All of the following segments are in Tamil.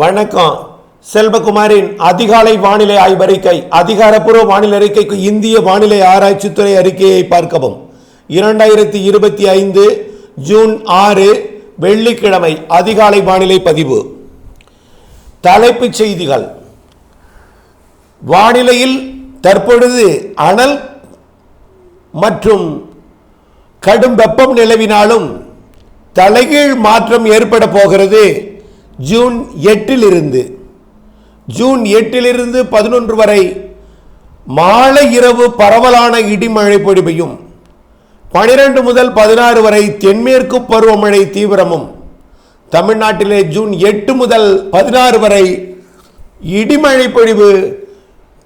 வணக்கம். செல்வகுமாரின் அதிகாலை வானிலை ஆய்வறிக்கை அதிகாரப்பூர்வ வானிலை அறிக்கைக்கு இந்திய வானிலை ஆராய்ச்சித்துறை அறிக்கையை பார்க்கவும். இரண்டாயிரத்தி இருபத்தி ஐந்து ஜூன் ஆறு வெள்ளிக்கிழமை அதிகாலை வானிலை பதிவு. தலைப்புச் செய்திகள். வானிலையில் தற்பொழுது அனல் மற்றும் கடும் வெப்பம் நிலவினாலும் தலைகீழ் மாற்றம் ஏற்பட போகிறது. ஜூன் எட்டிலிருந்து ஜூன் எட்டிலிருந்து பதினொன்று வரை மாலை இரவு பரவலான இடிமழை பொழிவையும் பனிரெண்டு முதல் பதினாறு வரை தென்மேற்கு பருவமழை தீவிரமும். தமிழ்நாட்டிலே ஜூன் எட்டு முதல் பதினாறு வரை இடிமழை பொழிவு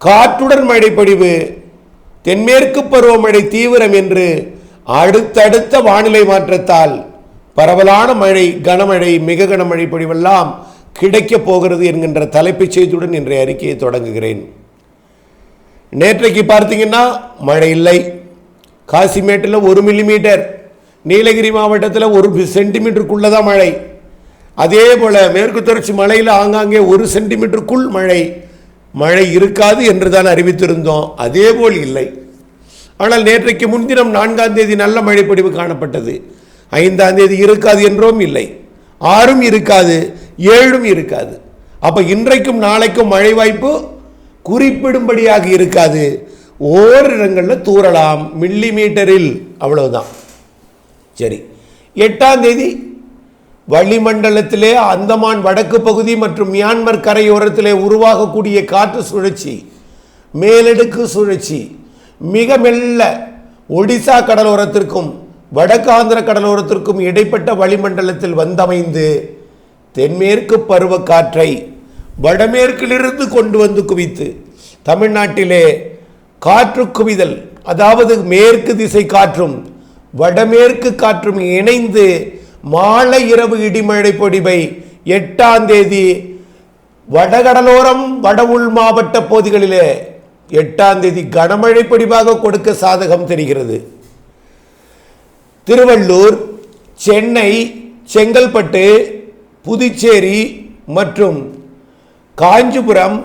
காற்றுடன் மழை பொழிவு தென்மேற்கு பருவமழை தீவிரம் என்று அடுத்தடுத்த வானிலை மாற்றத்தால் பரவலான மழை கனமழை மிக கனமழை பொழிவெல்லாம் கிடைக்கப் போகிறது என்கின்ற தலைப்புச் செய்தியுடன் இன்றைய அறிக்கையை தொடங்குகிறேன். நேற்றைக்கு பார்த்தீங்கன்னா மழை இல்லை. காசிமேட்டில் ஒரு மில்லிமீட்டர் நீலகிரி மாவட்டத்தில் ஒரு சென்டிமீட்டருக்குள்ளே தான் மழை. அதே போல் மேற்கு தொடர்ச்சி மலையில் ஆங்காங்கே ஒரு சென்டிமீட்டருக்குள் மழை. மழை இருக்காது என்று தான் அறிவித்திருந்தோம். அதே போல் இல்லை. ஆனால் நேற்றைக்கு முன்தினம் நான்காம் தேதி நல்ல மழைப்பொடிவு காணப்பட்டது. ஐந்தாம் தேதி இருக்காது என்றும் இல்லை. ஆறும் இருக்காது ஏழும் இருக்காது. அப்போ இன்றைக்கும் நாளைக்கும் மழை வாய்ப்பு குறிப்பிடும்படியாக இருக்காது. ஓரிடங்களில் தூறலாம் மில்லி மீட்டரில் அவ்வளவுதான். சரி. எட்டாம் தேதி வளிமண்டலத்திலே அந்தமான் வடக்கு பகுதி மற்றும் மியான்மர் கரையோரத்திலே உருவாகக்கூடிய காற்று சுழற்சி மேலடுக்கு சுழற்சி மிக மெல்ல ஒடிசா கடலோரத்திற்கும் வடக்கு ஆந்திர கடலோரத்திற்கும் இடைப்பட்ட வளிமண்டலத்தில் வந்தமைந்து தென்மேற்கு பருவக்காற்றை வடமேற்கிலிருந்து கொண்டு வந்து குவித்து தமிழ்நாட்டிலே காற்று குவிதல் அதாவது மேற்கு திசை காற்றும் வடமேற்கு காற்றும் இணைந்து மாலை இரவு இடிமழை பொடிவை எட்டாம் தேதி வடகடலோரம் வட உள் மாவட்ட பகுதிகளிலே எட்டாம் தேதி கனமழை பொடிவாக கொடுக்க சாதகம் தெரிகிறது. திருவள்ளூர் சென்னை செங்கல்பட்டு புதுச்சேரி மற்றும் காஞ்சிபுரம்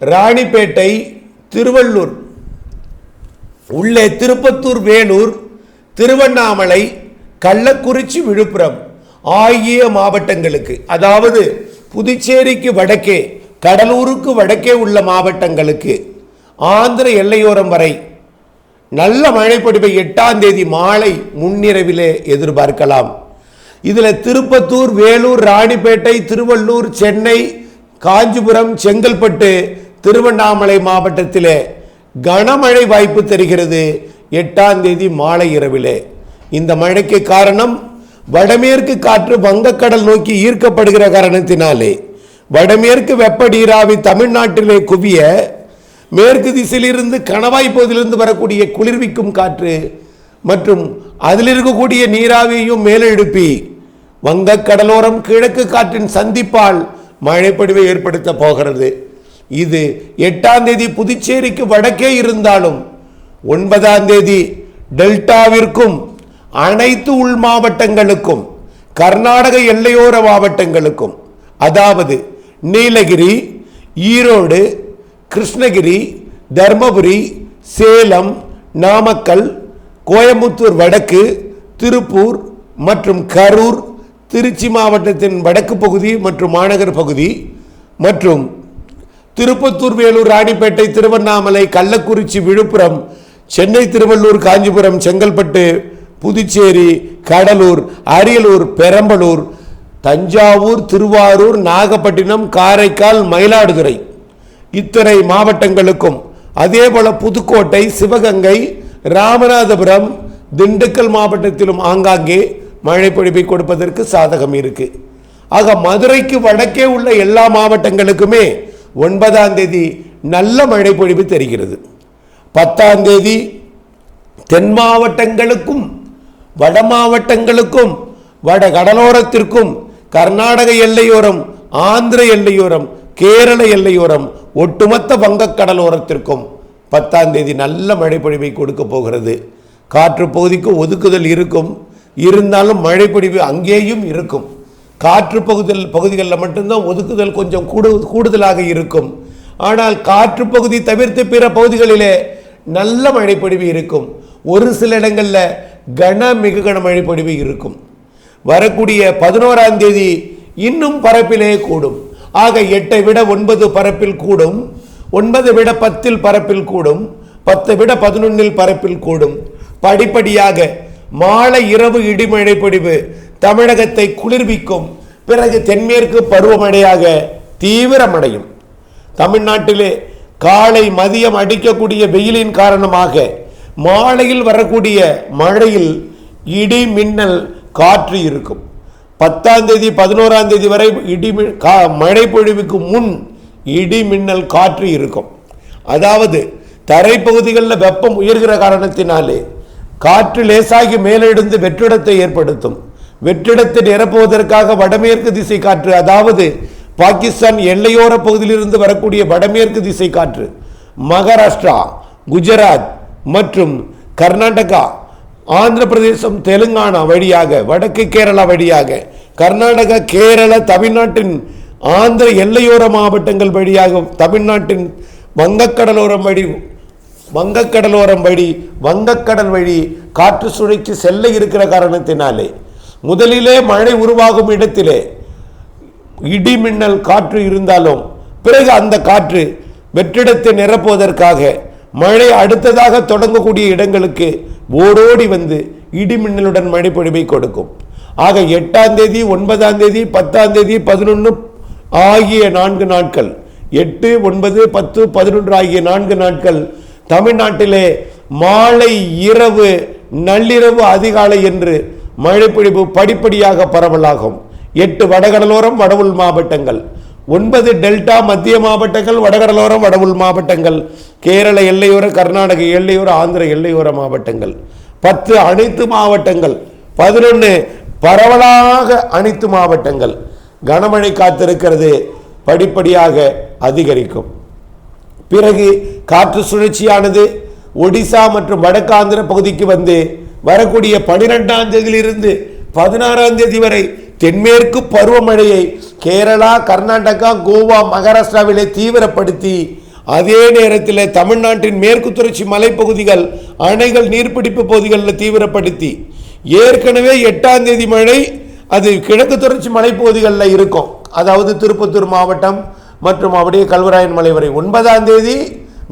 ராணிப்பேட்டை திருவள்ளூர். உள்ளே திருப்பத்தூர் வேலூர் திருவண்ணாமலை கள்ளக்குறிச்சி விழுப்புரம் ஆகிய மாவட்டங்களுக்கு அதாவது புதுச்சேரிக்கு வடக்கே கடலூருக்கு வடக்கே உள்ள மாவட்டங்களுக்கு ஆந்திர எல்லையோரம் வரை நல்ல மழைப்பொழிவை எட்டாம் தேதி மாலை முன்னிரவிலே எதிர்பார்க்கலாம். இதில் திருப்பத்தூர் வேலூர் ராணிப்பேட்டை திருவள்ளூர் சென்னை காஞ்சிபுரம் செங்கல்பட்டு திருவண்ணாமலை மாவட்டத்திலே கனமழை வாய்ப்பு தெரிகிறது எட்டாம் தேதி மாலை இரவிலே. இந்த மழைக்கு காரணம் வடமேற்கு காற்று வங்கக்கடல் நோக்கி ஈர்க்கப்படுகிற காரணத்தினாலே. வடமேற்கு வெப்ப நீராவி தமிழ்நாட்டிலே குவிய மேற்கு திசையிலிருந்து கணவாய் பகுதியிலிருந்து வரக்கூடிய குளிர்விக்கும் காற்று மற்றும் அதில் இருக்கக்கூடிய நீராவியையும் மேலெழுப்பி வங்கக்கடலோரம் கிழக்கு காற்றின் சந்திப்பால் மழைப்பொழிவை ஏற்படுத்த போகிறது. இது எட்டாம் தேதி புதுச்சேரிக்கு வடக்கே இருந்தாலும் ஒன்பதாம் தேதி டெல்டாவிற்கும் அனைத்து உள் மாவட்டங்களுக்கும் கர்நாடக எல்லையோர மாவட்டங்களுக்கும் அதாவது நீலகிரி ஈரோடு கிருஷ்ணகிரி தர்மபுரி சேலம் நாமக்கல் கோயம்புத்தூர் வடக்கு திருப்பூர் மற்றும் கரூர் திருச்சி மாவட்டத்தின் வடக்கு பகுதி மற்றும் மாநகர் பகுதி மற்றும் திருப்பத்தூர் வேலூர் ராணிப்பேட்டை திருவண்ணாமலை கள்ளக்குறிச்சி விழுப்புரம் சென்னை திருவள்ளூர் காஞ்சிபுரம் செங்கல்பட்டு புதுச்சேரி கடலூர் அரியலூர் பெரம்பலூர் தஞ்சாவூர் திருவாரூர் நாகப்பட்டினம் காரைக்கால் மயிலாடுதுறை. இத்தனை மாவட்டங்களுக்கும். அதேபோல புதுக்கோட்டை சிவகங்கை ராமநாதபுரம் திண்டுக்கல் மாவட்டத்திலும் ஆங்காங்கே மழை பொழிவை கொடுப்பதற்கு சாதகம் இருக்கு. ஆக மதுரைக்கு வடக்கே உள்ள எல்லா மாவட்டங்களுக்குமே ஒன்பதாம் தேதி நல்ல மழை பொழிவு தெரிகிறது. பத்தாம் தேதி தென் மாவட்டங்களுக்கும் வட மாவட்டங்களுக்கும் வட கடலோரத்திற்கும் கர்நாடக எல்லையோரம் ஆந்திர எல்லையோரம் கேரள எல்லையோரம் ஒட்டுமொத்த வங்கக்கடலோரத்திற்கும் பத்தாம் தேதி நல்ல மழை பொழிவை கொடுக்க போகிறது. காற்று பகுதிக்கு ஒதுக்குதல் இருக்கும். இருந்தாலும் மழைப்பொழிவு அங்கேயும் இருக்கும். காற்று பகுதியில் பகுதிகளில் மட்டும்தான் ஒதுக்குதல் கொஞ்சம் கூடு கூடுதலாக இருக்கும். ஆனால் காற்று பகுதி தவிர்த்து பிற பகுதிகளிலே நல்ல மழைப்பொழிவு இருக்கும். ஒரு சில இடங்களில் கன மிக கன மழைப்பொழிவு இருக்கும். வரக்கூடிய பதினோராம் தேதி இன்னும் பரப்பிலே கூடும். ஆக எட்டை விட ஒன்பது பரப்பில் கூடும் ஒன்பதை விட பத்தில் பரப்பில் கூடும் பத்தை விட பதினொன்னில் பரப்பில் கூடும். படிப்படியாக மாலை இரவு இடிமழை பொழிவு தமிழகத்தை குளிர்விக்கும். பிறகு தென்மேற்கு பருவமழையாக தீவிரமடையும். தமிழ்நாட்டிலே காலை மதியம் அடிக்கக்கூடிய வெயிலின் காரணமாக மாலையில் வரக்கூடிய மழையில் இடி மின்னல் காற்று இருக்கும். பத்தாம் தேதி பதினோராம் தேதி வரை இடி கா- மழை பொழிவுக்கு முன் இடி மின்னல் காற்று இருக்கும். அதாவது தரைப்பகுதிகளில் வெப்பம் உயர்கிற காரணத்தினாலே காற்று லேசாகி மேலெழுந்து வெற்றிடத்தை ஏற்படுத்தும். வெற்றிடத்தை நிரப்புவதற்காக வடமேற்கு திசை காற்று அதாவது பாகிஸ்தான் எல்லையோர பகுதியிலிருந்து வரக்கூடிய வடமேற்கு திசை காற்று மகாராஷ்டிரா குஜராத் மற்றும் கர்நாடகா ஆந்திர பிரதேசம் தெலுங்கானா வழியாக வடக்கு கேரளா வழியாக கர்நாடகா கேரளா தமிழ்நாட்டின் ஆந்திர எல்லையோர மாவட்டங்கள் வழியாக தமிழ்நாட்டின் வங்கக்கடலோரம் வழி வங்கக்கடலோரம் வழி வங்கக்கடல் வழி காற்று சுழற்சி செல்ல இருக்கிற காரணத்தினாலே முதலிலே மழை உருவாகும் இடத்திலே இடி மின்னல் காற்று இருந்தாலும் பிறகு அந்த காற்று வெற்றிடத்தை நிரப்புவதற்காக மழை அடுத்ததாக தொடங்கக்கூடிய இடங்களுக்கு ஓடோடி வந்து இடிமின்னலுடன் மழைப்பொழிவை மழை பொழிவை கொடுக்கும். ஆக எட்டாம் தேதி ஒன்பதாம் தேதி பத்தாம் தேதி பதினொன்று ஆகிய நான்கு நாட்கள் எட்டு ஒன்பது பத்து பதினொன்று ஆகிய நான்கு நாட்கள் தமிழ்நாட்டிலே மாலை இரவு நள்ளிரவு அதிகாலை என்று மழைப்பொழிவு படிப்படியாக பரவலாகும். எட்டு வடகடலோரம் வடவுள் மாவட்டங்கள் ஒன்பது டெல்டா மத்திய மாவட்டங்கள் வடகடலோரம் வடவுள் மாவட்டங்கள் கேரள எல்லையோர கர்நாடக எல்லையோர ஆந்திர எல்லையோர மாவட்டங்கள். பத்து அனைத்து மாவட்டங்கள் பதினொன்று பரவலாக அனைத்து மாவட்டங்கள். கனமழை காத்திருக்கிறது படிப்படியாக அதிகரிக்கும். பிறகு காற்று சுழற்சியானது ஒடிசா மற்றும் வடக்கு ஆந்திர பகுதிக்கு வந்து வரக்கூடிய பனிரெண்டாம் தேதியிலிருந்து பதினாறாம் தேதி வரை தென்மேற்கு பருவமழையை கேரளா கர்நாடகா கோவா மகாராஷ்டிராவிலே தீவிரப்படுத்தி அதே நேரத்தில் தமிழ்நாட்டின் மேற்கு தொடர்ச்சி மலைப்பகுதிகள் அணைகள் நீர்பிடிப்பு பகுதிகளில் தீவிரப்படுத்தி ஏற்கனவே எட்டாம் தேதி மழை அது கிழக்கு தொடர்ச்சி மலைப்பகுதிகளில் இருக்கும். அதாவது திருப்பத்தூர் மாவட்டம் மற்றும் அப்படியே கல்வராயன் மலை வரை. ஒன்பதாம் தேதி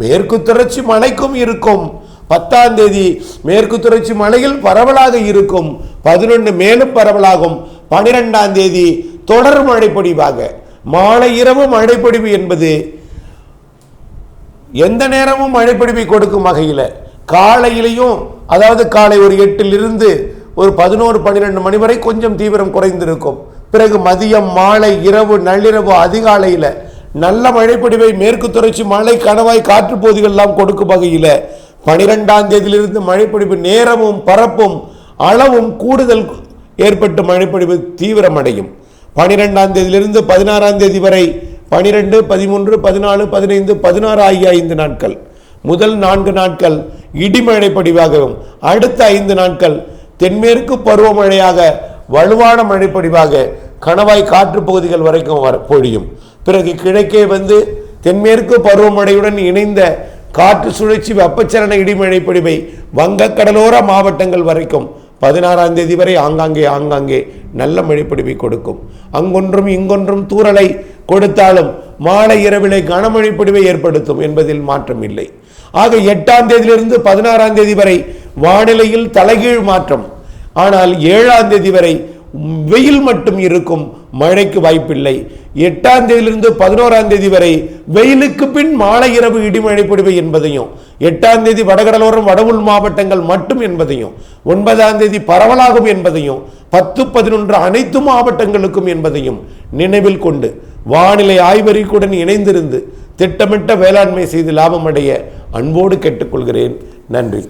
மேற்கு தொடர்ச்சி மலைக்கும் இருக்கும். பத்தாம் தேதி மேற்கு தொடர்ச்சி மலையில் பரவலாக இருக்கும். பதினொன்று மேலும் பரவலாகும். பனிரெண்டாம் தேதி தொடர் மழைப்பொழிவாக மாலை இரவு மழைப்பொழிவு என்பது எந்த நேரமும் மழைப்பொழிவை கொடுக்கும் வகையில். காலையிலையும் அதாவது காலை ஒரு எட்டிலிருந்து ஒரு பதினோரு பன்னிரெண்டு மணி வரை கொஞ்சம் தீவிரம் குறைந்திருக்கும். பிறகு மதியம் மாலை இரவு நள்ளிரவு அதிகாலையில் நல்ல மழைப்பிடிவை மேற்கு தொடர்ச்சி மழை கணவாய் காற்று பகுதிகளெல்லாம் கொடுக்கும் வகையில் பனிரெண்டாம் தேதியிலிருந்து மழைப்பொழிவு நேரமும் பரப்பும் அளவும் கூடுதல் ஏற்பட்டு மழைப்பொழிவு தீவிரமடையும். பனிரெண்டாம் தேதியிலிருந்து பதினாறாம் தேதி வரை பனிரெண்டு பதிமூன்று பதினாலு பதினைந்து பதினாறு ஆகிய ஐந்து நாட்கள். முதல் நான்கு நாட்கள் இடிமழை பொழிவாகவும் அடுத்த ஐந்து நாட்கள் தென்மேற்கு பருவமழையாக வலுவான மழைப்படிவாக கணவாய் காற்று பகுதிகள் வரைக்கும் வர பொழியும். பிறகு கிழக்கே வந்து தென்மேற்கு பருவமழையுடன் இணைந்த காற்று சுழற்சி வெப்பச்சலன இடிமழை பொழிவை வங்கக்கடலோர மாவட்டங்கள் வரைக்கும் பதினாறாம் தேதி வரை ஆங்காங்கே ஆங்காங்கே நல்ல மழைப்பொழிவை கொடுக்கும். அங்கொன்றும் இங்கொன்றும் தூறலை கொடுத்தாலும் மாலை இரவிலே கனமழை பொழிவை ஏற்படுத்தும் என்பதில் மாற்றம் இல்லை. ஆக எட்டாம் தேதியிலிருந்து பதினாறாம் தேதி வரை வானிலையில் தலைகீழ் மாற்றம். ஆனால் ஏழாம் தேதி வரை வெயில் மட்டும் இருக்கும் மழைக்கு வாய்ப்பில்லை. எட்டாம் தேதியிலிருந்து பதினோராம் தேதி வரை வெயிலுக்கு பின் மாலை இரவு இடிமழை பொழிவு என்பதையும் எட்டாம் தேதி வடகடலோரம் வடவுள் மாவட்டங்கள் மட்டும் என்பதையும் ஒன்பதாம் தேதி பரவலாகும் என்பதையும் பத்து பதினொன்று அனைத்து மாவட்டங்களுக்கும் என்பதையும் நினைவில் கொண்டு வானிலை ஆய்வறிக்கையுடன் இணைந்திருந்து திட்டமிட்ட வேளாண்மை செய்து லாபமடைய அன்போடு கேட்டுக்கொள்கிறேன். நன்றி.